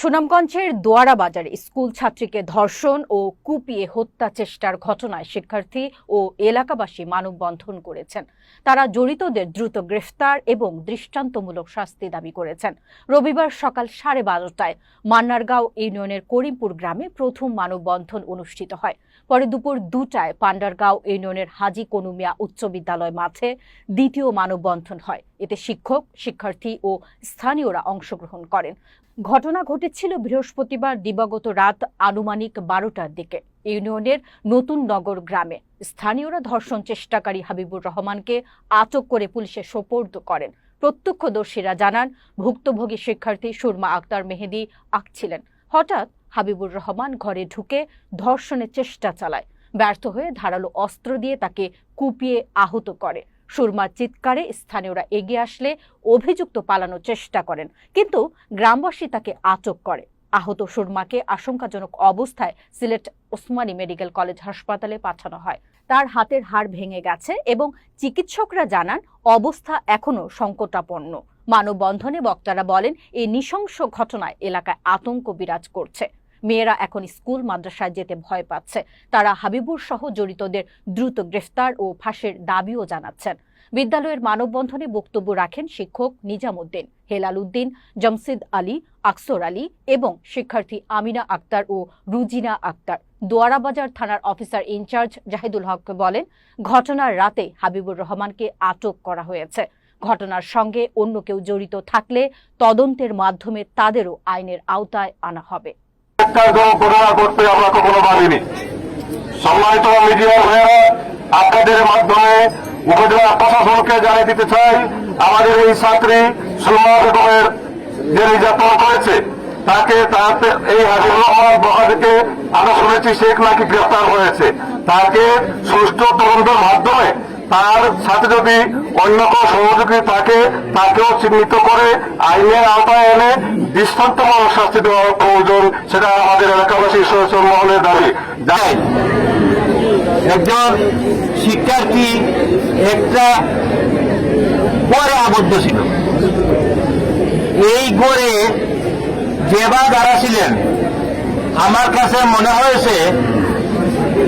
সুনামগঞ্জের দোয়ারা বাজারে স্কুল ছাত্রীকে ধর্ষণ ও কুপিয়ে হত্যা চেষ্টার ঘটনায় শিক্ষার্থী ও এলাকাবাসী মানববন্ধন করেছেন। তারা জড়িতদের দ্রুত গ্রেফতার এবং দৃষ্টান্তমূলক শাস্তি দাবি করেছেন। রবিবার সকাল সাড়ে বারোটায় মান্নারগাঁও ইউনিয়নের করিমপুর গ্রামে প্রথম মানববন্ধন অনুষ্ঠিত হয়। পরে দুপুর দুটায় পান্ডারগাঁও ইউনিয়নের হাজি কনুমিয়া উচ্চ বিদ্যালয় মাঠে দ্বিতীয় মানববন্ধন হয়। এতে শিক্ষক, শিক্ষার্থী ও স্থানীয়রা অংশগ্রহণ করেন। ঘটনা ঘটেছিল বৃহস্পতিবার দিবাগত রাত আনুমানিক বারোটার দিকে। ইউনিয়নের নতুন নগর গ্রামে স্থানীয়রা ধর্ষণ চেষ্টাকারী হাবিবুর রহমানকে আটক করে পুলিশে সোপর্দ করেন। প্রত্যক্ষদর্শীরা জানান, ভুক্তভোগী শিক্ষার্থী সুরমা আক্তার মেহেদি আঁকছিলেন হঠাৎ হাবিবুর রহমান ঘরে ঢুকে ধর্ষণের চেষ্টা চালায়। ব্যর্থ হয়ে ধারালো অস্ত্র দিয়ে তাকে কুপিয়ে আহত করে। সুরমার চিৎকারে স্থানীয়রা এগিয়ে আসলে অভিযুক্ত পালানোর চেষ্টা করেন, কিন্তু গ্রামবাসী তাকে আটক করে। আহত সুরমাকে আশঙ্কাজনক অবস্থায় সিলেট ওসমানী মেডিকেল কলেজ হাসপাতালে পাঠানো হয়। তার হাতের হাড় ভেঙে গেছে এবং চিকিৎসকরা জানান, অবস্থা এখনও সংকটাপন্ন। মানববন্ধনে বক্তারা বলেন, এই নৃশংস ঘটনায় এলাকায় আতঙ্ক বিরাজ করছে। মেয়েরা এখন স্কুল মাদ্রাসায় যেতে ভয় পাচ্ছে। তারা হাবিবুর সহ জড়িতদের দ্রুত গ্রেফতার ও ফাঁসের দাবিও জানাচ্ছেন। বিদ্যালয়ের মানববন্ধনে বক্তব্য রাখেন শিক্ষক নিজামুদ্দিন হেলাল উদ্দিন জমসিদ আলী, আকসর আলী এবং শিক্ষার্থী আমিনা আক্তার ও রুজিনা আক্তার। দোয়ারাবাজার থানার অফিসার ইনচার্জ জাহিদুল হক বলেন, ঘটনার রাতে হাবিবুর রহমানকে আটক করা হয়েছে। ঘটনার সঙ্গে অন্য কেউ জড়িত থাকলে তদন্তের মাধ্যমে তাদেরও আইনের আওতায় আনা হবে। কার্যক্রম ঘোষণা করতে আমরা কখনো ভাবিনি সম্মানিত মিডিয়ার ভাইয়েরা, আপনাদের মাধ্যমে উপজেলা প্রশাসনকে জানিয়ে দিতে চাই, আমাদের এই ছাত্রী সুলমা বেগমের যে নির্যাতন করেছে, তাকে তাতে এই হাজিবুর রহমান বহা থেকে আমরা শুনেছি, শেখ নাকি গ্রেফতার হয়েছে। তাকে সুষ্ঠু তদন্তের মাধ্যমে তার সাথে যদি অন্য কোনো সহযোগী থাকে, তাকেও চিহ্নিত করে আইনের আওতায় এনে দৃষ্টান্তমূলক শাস্তি দেওয়া প্রয়োজন, সেটা আমাদের এলাকাবাসী সচেতন মহলের দাবি। যাই। একজন শিক্ষার্থী একটা গড়ে আবদ্ধ ছিল। এই গড়ে যেবা যারা ছিলেন, আমার কাছে মনে হয়েছে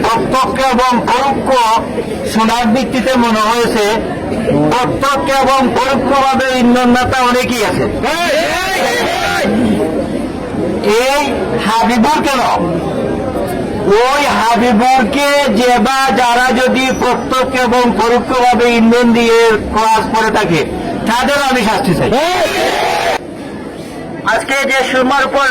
প্রত্যক্ষ এবং পরোক্ষ শোনার ভিত্তিতে মনে হয়েছে, প্রত্যক্ষ এবং পরোক্ষভাবে ইন্ধন নেতা অনেকেই আছে। এই হাবিবুর কেন ওই হাবিবুরকে যে বা যারা যদি প্রত্যক্ষ এবং পরোক্ষভাবে ইন্ধন দিয়ে কাজ করে থাকে, তাদের আমি শাস্তি চাই। আজকে যে সুরমার উপর